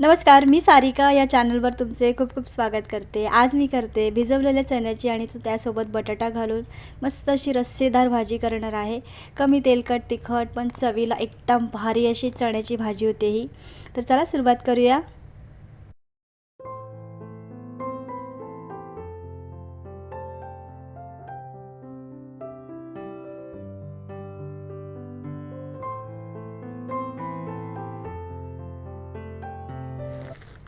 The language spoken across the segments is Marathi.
नमस्कार मी सारिका या चॅनलवर तुमचे खूप खूप स्वागत करते. आज मी करते भिजवलेल्या चण्याची आणि तो त्यासोबत बटाटा घालून मस्त अशी रस्सेदार भाजी करणार आहे. कमी तेलकट तिखट पण चवीला एकदम भारी अशी चण्याची भाजी होते ही. तर चला सुरुवात करूया.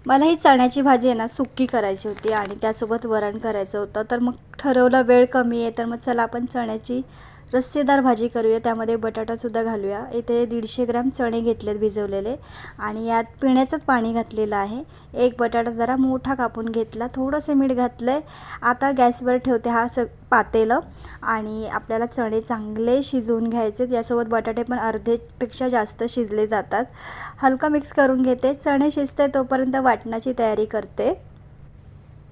मला ही चण्याची भाजी आहे ना सुक्की करायची होती आणि त्यासोबत वरण करायचं होतं. तर मग ठरवलं वेळ कमी आहे तर मग चला आपण चण्याची रस्सेदार भाजी करूया त्यामध्ये बटाटासुद्धा घालूया. इथे दीडशे ग्रॅम चणे घेतलेत भिजवलेले आणि यात पिण्याचंच पाणी घातलेलं आहे. एक बटाटा जरा मोठा कापून घेतला. थोडंसं मीठ घातलं आहे आता गॅसवर ठेवते हा स पातेलं. आणि आपल्याला चणे चांगले शिजवून घ्यायचे यासोबत बटाटे पण अर्धेपेक्षा जास्त शिजले जातात. हलका मिक्स करून घेते. चणे शिजते तोपर्यंत वाटणाची तयारी करते.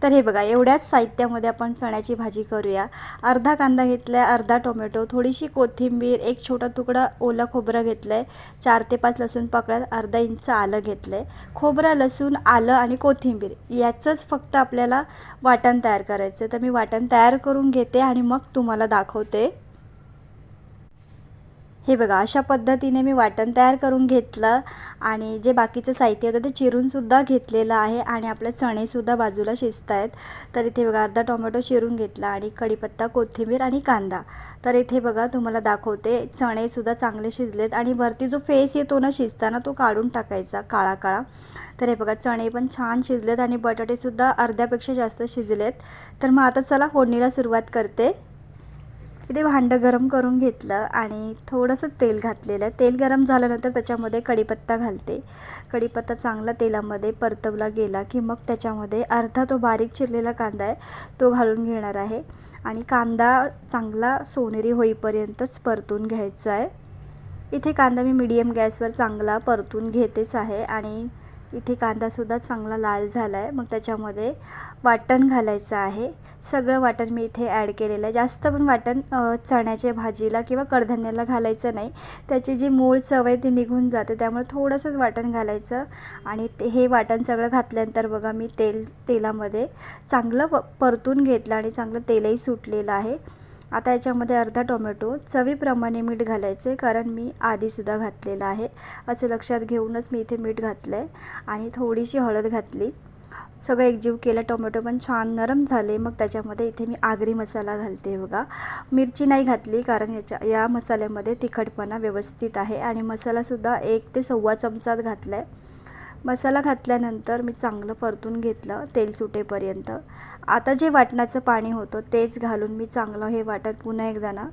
तर हे बघा एवढ्याच साहित्यामध्ये आपण चण्याची भाजी करूया. अर्धा कांदा घेतला आहे अर्धा टोमॅटो थोडीशी कोथिंबीर एक छोटा तुकडा ओलं खोबरं घेतलं आहे चार ते पाच लसूण पाकळ्यात अर्धा इंच आलं घेतलं आहे खोबरं लसूण आलं आणि कोथिंबीर याचंच फक्त आपल्याला वाटण तयार करायचं आहे तर मी वाटण तयार करून घेते आणि मग तुम्हाला दाखवते. हे बघा अशा पद्धतीने मी वाटण तयार करून घेतलं आणि जे बाकीचं साहित्य होतं ते चिरूनसुद्धा घेतलेलं आहे आणि आपले चणेसुद्धा बाजूला शिजत आहेत. तर इथे बघा अर्धा टोमॅटो चिरून घेतला आणि कढीपत्ता कोथिंबीर आणि कांदा. तर इथे बघा तुम्हाला दाखवते चणेसुद्धा चांगले शिजलेत आणि वरती जो फेस येतो ना शिजताना तो काढून टाकायचा काळा काळा. तर हे बघा चणे पण छान शिजलेत आणि बटाटेसुद्धा अर्ध्यापेक्षा जास्त शिजलेत. तर मग आता चला फोडणीला सुरुवात करते. इथे भांडं गरम करून घेतलं आणि थोडंसं तेल घातलेलं. आहे तेल गरम झाल्यानंतर त्याच्यामध्ये कढीपत्ता घालते. कढीपत्ता चांगला तेलामध्ये परतवला गेला की मग त्याच्यामध्ये अर्धा तो बारीक चिरलेला कांदा आहे तो घालून घेणार आहे. आणि कांदा चांगला सोनेरी होईपर्यंतच परतून घ्यायचा आहे. इथे कांदा मी मीडियम गॅसवर चांगला परतून घेतेच आहे आणि इथे कांदासुद्धा चांगला लाल झाला आहे मग त्याच्यामध्ये वाटण घालायचं आहे. सगळं वाटण मी इथे ॲड केलेलं आहे. जास्त पण वाटण चण्याच्या भाजीला किंवा कडधान्याला घालायचं नाही. त्याची जी मूळ चव आहे ती निघून जाते. त्यामुळे थोडंसंच वाटण घालायचं. आणि ते हे वाटण सगळं घातल्यानंतर बघा मी तेल तेलामध्ये चांगलं प परतून घेतलं आणि चांगलं तेलही सुटलेलं आहे. आता याच्यामध्ये अर्धा टोमॅटो चवीप्रमाणे मीठ घालायचे कारण मी आधीसुद्धा घातलेलं आहे. असं लक्षात घेऊनच मी इथे मीठ घातलं आहे आणि थोडीशी हळद घातली. सगळं एकजीव केलं टोमॅटो पण छान नरम झाले. मग त्याच्यामध्ये इथे मी आगरी मसाला घालते बघा. मिरची नाही घातली कारण याच्या या मसाल्यामध्ये तिखटपणा व्यवस्थित आहे. आणि मसालासुद्धा एक ते सव्वा चमचात घातला आहे मसाला घातल्यानंतर मी चांगलं परतून घेतलं तेल सुटेपर्यंत. आता जे वाटणाचं पाणी होतं तेच घालून मी चांगलं हे वाटण पुन्हा एकदा ना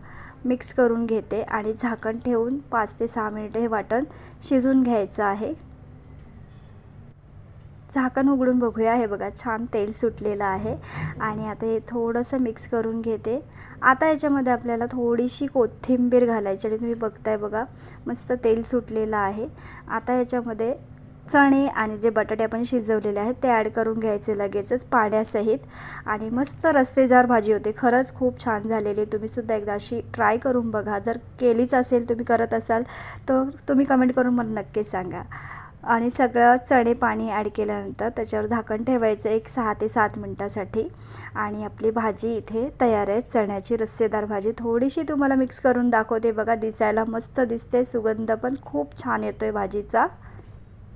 मिक्स करून घेते आणि झाकण ठेवून पाच ते सहा मिनिटं हे वाटण शिजून घ्यायचं आहे. झाकण उघडून बघूया. हे बघा छान तेल सुटलेलं आहे आणि आता हे थोडंसं मिक्स करून घेते. आता याच्यामध्ये आपल्याला थोडीशी कोथिंबीर घालायची आणि तुम्ही बघताय बघा मस्त तेल सुटलेलं आहे. आता याच्यामध्ये चणे आणि जे बटाटे आपण शिजवलेले आहेत ते ॲड करून घ्यायचे लगेचच पाण्यासहित. आणि मस्त रस्तेदार भाजी होते. खरंच खूप छान झालेली. तुम्हीसुद्धा एकदा अशी ट्राय करून बघा. जर केलीच असेल तुम्ही करत असाल तर तुम्ही कमेंट करून मला नक्की सांगा. आणि सगळं चणे पाणी ॲड केल्यानंतर त्याच्यावर झाकण ठेवायचं एक सहा ते सात मिनटासाठी. आणि आपली भाजी इथे तयार आहे. चण्याची रस्सेदार भाजी थोडीशी तुम्हाला मिक्स करून दाखवते. बघा दिसायला मस्त दिसते. सुगंध पण खूप छान येतो आहे भाजीचा.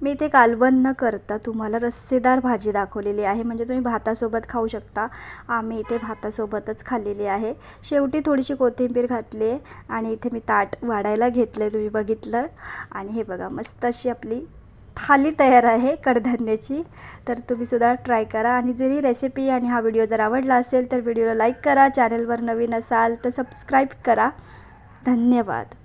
मी इथे कालवण न करता तुम्हाला रस्सेदार भाजी दाखवलेली आहे. म्हणजे तुम्ही भातासोबत खाऊ शकता. आम्ही इथे भातासोबतच खाल्लेली आहे. शेवटी थोडीशी कोथिंबीर घातली आहे आणि इथे मी ताट वाढायला घेतलं आहे. तुम्ही बघितलं. आणि हे बघा मस्त अशी आपली थाली तयार आहे कडधान्याची. तर तुम्हीसुद्धा ट्राय करा. आणि जरी रेसिपी आणि हा व्हिडिओ जर आवडला असेल तर व्हिडिओला लाईक करा. चॅनलवर नवीन असाल तर सबस्क्राईब करा. धन्यवाद.